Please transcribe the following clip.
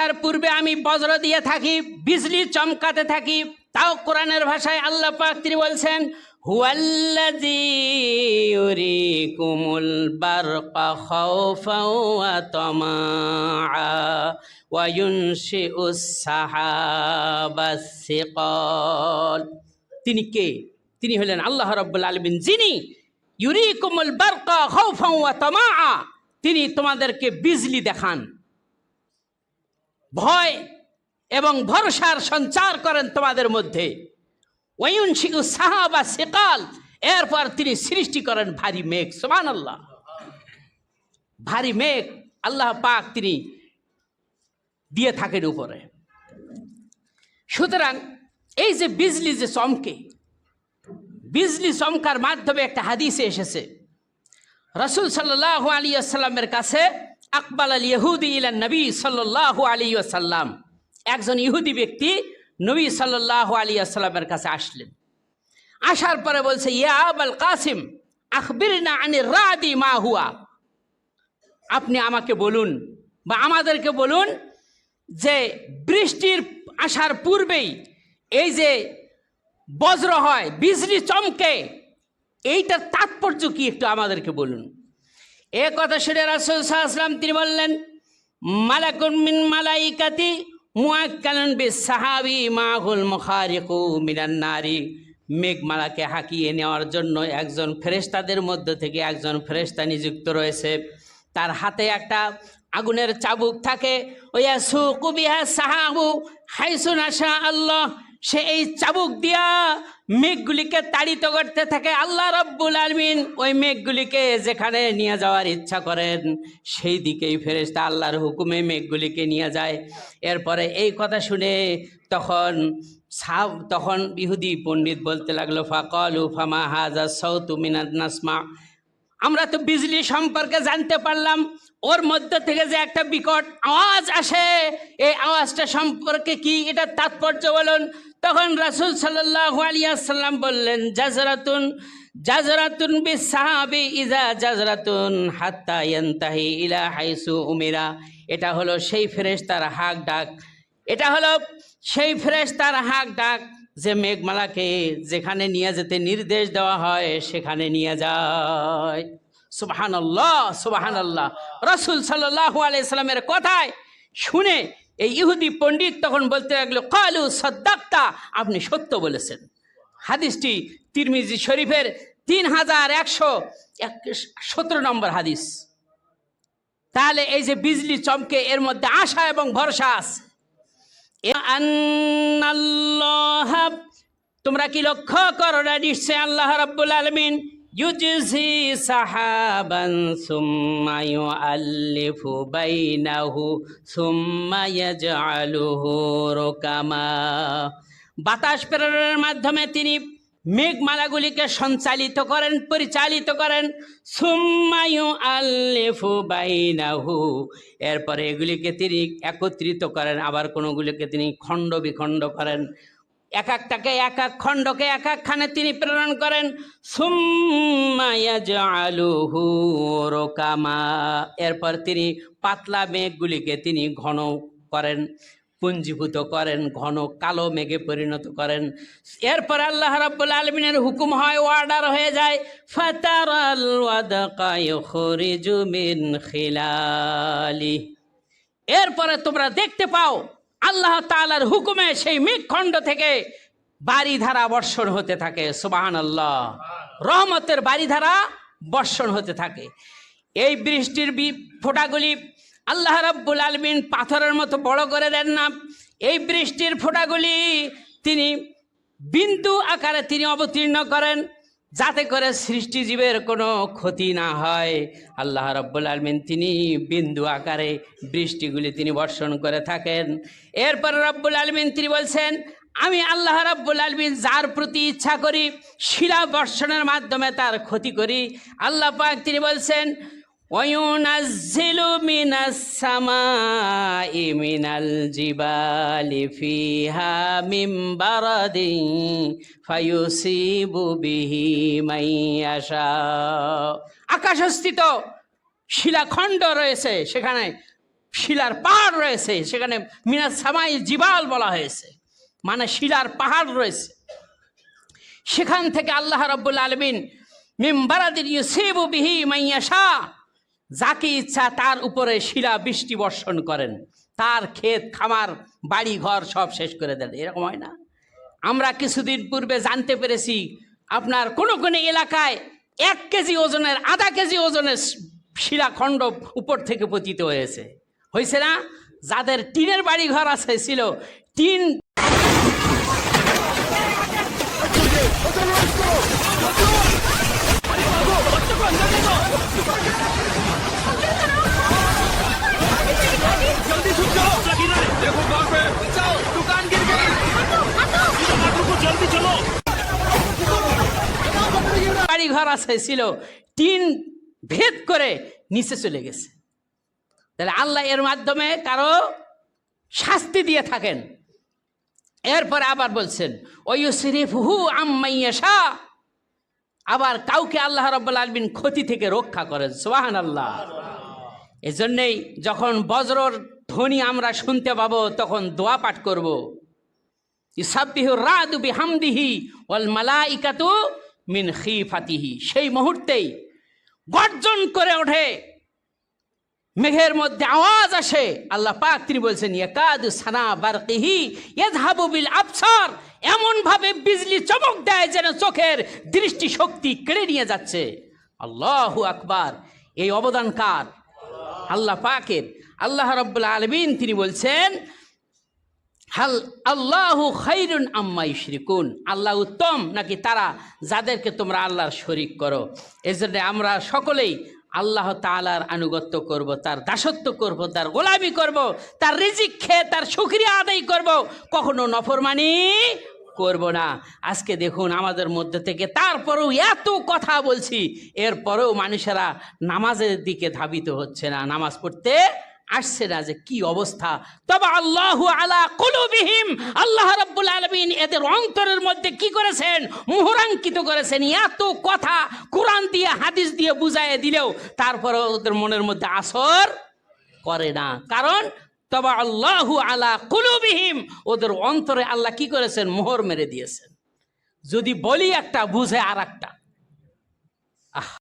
তার পূর্বে আমি বজ্র দিয়ে থাকি, বিজলি চমকাতে থাকি, তাও কোরআনের ভাষায় আল্লাহ পাক তিনি বলছেন সিকাল। তিনি কে? তিনি হলেন আল্লাহ রাব্বুল আলামিন, যিনি ইউরিকুমুল বারকা খাওফাও ওয়া তামাআ, তিনি তোমাদেরকে বিজলি দেখান। ভয় এবং ভরসার সঞ্চার করেন তোমাদের মধ্যে। ওয়ুন শিখু সাহাবা সেকাল, এরপর তিনি সৃষ্টি করেন ভারী মেঘ সোমান আল্লাহ ভারী মেঘ আল্লাহ পাক তিনি দিয়ে থাকেন উপরে। সুতরাং এই যে বিজলি যে চমকে, বিজলি চমকার মাধ্যমে একটা হাদিসে এসেছে। রসুল সাল্লাহ আলী আসাল্লামের কাছে আকবাল আল ইহুদি ইলা নবী সাল্লাহ আলী আসাল্লাম একজন ইহুদি ব্যক্তি নবী সাল্লাহ আলী আসাল্লামের কাছে আসলেন। আসার পরে বলছে, ইয়া আবাল কাসিম আখবির না আনি রাদি মা হুয়া। আপনি আমাকে বলুন বা আমাদেরকে বলুন যে বৃষ্টির আসার পূর্বেই এই যে বজ্র হয়, বিজলি চমকে, এইটার তাৎপর্য কি একটু আমাদেরকে বলুন। এ কথা শুনে রাসুল সাহাশাম তিনি বললেন, মালাকুন মিন মালাইকাতি মুআক্কালুন বিস সাহাবি মাহুল মুখারিকু মিনান নারী। মেঘমালাকে হাঁকিয়ে নেওয়ার জন্য একজন ফেরেশতাদের মধ্য থেকে একজন ফেরেশতা নিযুক্ত রয়েছে। তার হাতে একটা আগুনের চাবুক থাকে। ওয়া সুকুবিহা সাহাবু হাইসুন আশা আল্লাহ সে এই চাবুক দিয়া মেঘগুলিকে তাড়িত করতে থাকে। আল্লাহ রব্বুল আলমিন ওই মেঘগুলিকে যেখানে নিয়ে যাওয়ার ইচ্ছা করেন, সেই দিকেই ফেরেস্তা আল্লাহর হুকুমে মেঘগুলিকে নিয়ে যায়। এরপরে এই কথা শুনে তখন সাব তখন ইহুদি পণ্ডিত বলতে লাগল, ফাকলু ফামা হাজা সৌতু মিনাত নাসমা। আমরা তো বিজলি সম্পর্কে জানতে পারলাম, ওর মধ্য থেকে যে একটা বিকট আওয়াজ আসে, এই আওয়াজটা সম্পর্কে কি? এটা তাৎপর্য বলুন। তখন রাসুল সাল্লাহ আলিয়াল্লাম বললেন, জাজরাতুন জাজরাতুন বি সাহাবি ইজা জাজরাতুন হাত্তা ইয়ান্তাহি ইলা হাইসু উমিরা। এটা হলো সেই ফেরেশতার হাক ডাক। এটা হলো সেই ফেরেশতার হাক ডাক। যে মেঘমালাকে যেখানে নিয়ে যেতে নির্দেশ দেওয়া হয়, সেখানে নিয়ে যায়। সুবাহান আল্লাহ আল্লাহ রসুল সাল্লাহ আলাইসাল্লামের কথায় শুনে এই ইহুদি পণ্ডিত তখন বলতে লাগল, কালু সদ্দাক্তা আপনি সত্য বলেছেন। হাদিসটি তিরমিজি শরীফের তিন হাজার একশো এক সতেরো নম্বর হাদিস। তাহলে এই যে বিজলি চমকে, এর মধ্যে আশা এবং ভরসা আছে। তোমরা কি লক্ষ্য করো না নিশ্চয় আল্লাহ রাব্বুল আলমিন? ইউজিসি সাহাবান সুম্মা ইউআল্লিফু বাইনাহু সুম্মা ইয়াজআলুহু রুকামা। বাতাস প্রেরণের মাধ্যমে তিনি মেঘমালাগুলিকে সঞ্চালিত করেন, পরিচালিত করেন। সুম্মায়ু আল্লেফু বাইনাহু। এরপরে এগুলিকে তিনি একত্রিত করেন, আবার কোনোগুলিকে তিনি খণ্ড বিখণ্ড করেন। এক একটাকে এক এক খণ্ডকে এক একখানে তিনি প্রেরণ করেন। সুম্মায়াজআলুহু রোকামা। এরপর তিনি পাতলা মেঘগুলিকে তিনি ঘন করেন। পুঞ্জীভূত করেন, ঘন কালো মেঘে পরিণত করেন। এরপর আল্লাহ রাব্বুল আলমিনের হুকুম হয় অর্ডার হয়ে যায় মিন খিলালি। এরপরে তোমরা দেখতে পাও, আল্লাহ তাআলার হুকুমে সেই মেঘখণ্ড থেকে বাড়িধারা বর্ষণ হতে থাকে সুবাহান আল্লাহ রহমতের বাড়িধারা বর্ষণ হতে থাকে। এই বৃষ্টির ফোঁটাগুলি আল্লাহ রাব্বুল আলমিন পাথরের মতো বড় করে দেন না। এই বৃষ্টির ফোঁটাগুলি তিনি বিন্দু আকারে তিনি অবতীর্ণ করেন, যাতে করে সৃষ্টিজীবের কোনো ক্ষতি না হয়। আল্লাহ রব্বুল আলমিন তিনি বিন্দু আকারে বৃষ্টিগুলি তিনি বর্ষণ করে থাকেন। এরপর রব্বুল আলমিন তিনি বলছেন, আমি আল্লাহ রব্বুল আলমিন যার প্রতি ইচ্ছা করি, শিলা বর্ষণের মাধ্যমে তার ক্ষতি করি। আল্লাহ পাক তিনি বলছেন وينزل من السماء من الجبال فيها من برد فيصيب به من يشاء আকাশস্থিত শিলাখণ্ড রয়েছে সেখানে শিলার পাহাড় রয়েছে সেখানে মিনাজ সামাই জিবাল বলা হয়েছে মানে শিলার পাহাড় রয়েছে সেখান থেকে আল্লাহ রব্বুল আলমিন মিমবারাদিন ইউসিবু বিহি মাইয়াশা যাকে ইচ্ছা তার উপরে শিলা বৃষ্টি বর্ষণ করেন। তার ক্ষেত, খামার বাড়ি ঘর সব শেষ করে দেন। এরকম হয় না? আমরা কিছুদিন পূর্বে জানতে পেরেছি, আপনার কোনো কোনো এলাকায় এক কেজি ওজনের, আধা কেজি ওজনের শিলাখণ্ড উপর থেকে পতিত হয়েছে। হয়েছে না? যাদের টিনের বাড়ি ঘর আছে ছিল, টিন আছে ছিল, টিন ভেদ করে নিচে চলে গেছে। তাহলে আল্লাহ এর মাধ্যমে কারও শাস্তি দিয়ে থাকেন। এরপরে আবার বলছেন ওই শরীফ হু আম্মাইয়াশা আবার কাউকে আল্লাহ রব্বুল আলমিন ক্ষতি থেকে রক্ষা করেন সোহান আল্লাহ এজন্যেই যখন বজ্রর ধ্বনি আমরা শুনতে পাবো, তখন দোয়া পাঠ করব। ইসাব্বিহু রাদু বিহামদিহি ওয়াল মালাইকাতু মিন খি ফাতিহি সেই মুহূর্তেই গর্জন করে ওঠে। মেঘের মধ্যে আওয়াজ আসে। আল্লাহ পাক তিনি বলছেন, ইয়াকাদু সানা বারকিহি ইয়াযহাবু বিল আবসার। এমন ভাবে বিজলি চমক দেয় যেন চোখের দৃষ্টি শক্তি কেড়ে নিয়ে যাচ্ছে। আল্লাহু আকবার। এই অবদান কার? আল্লাহ পাকের। আল্লাহ রব্বুল আলমিন তিনি বলছেন হাল আল্লাহু খাইরুন আম্মা ইশরিকুন। আল্লাহ উত্তম নাকি তারা? যাদেরকে তোমরা আল্লাহর শরিক করো। এজন্য আমরা সকলেই আল্লাহ তাআলার আনুগত্য করব, তার দাসত্ব করব, তার গোলামি করব, তার রিজিক খেয়ে তার শুকরিয়া আদায় করব। কখনো নফরমানি করব না। আজকে দেখুন আমাদের মধ্যে থেকে তারপরেও এত কথা বলছি, এরপরেও মানুষেরা নামাজের দিকে ধাবিত হচ্ছে না। নামাজ পড়তে আসছে না যে কি অবস্থা। তবে আল্লাহু আলা কুলুবিহিম, আল্লাহ রাব্বুল আলামিন এদের অন্তরের মধ্যে কি করেছেন? মোহরাঙ্কিত করেছেন। এত কথা কোরআন দিয়ে, হাদিস দিয়ে বুঝাইয়ে দিলেও তারপরে ওদের মনের মধ্যে আসর করে না। কারণ তবে আল্লাহু আলা কুলুবিহিম, ওদের অন্তরে আল্লাহ কি করেছেন? মোহর মেরে দিয়েছেন। যদি বলি একটা, বুঝে আর একটা আহ।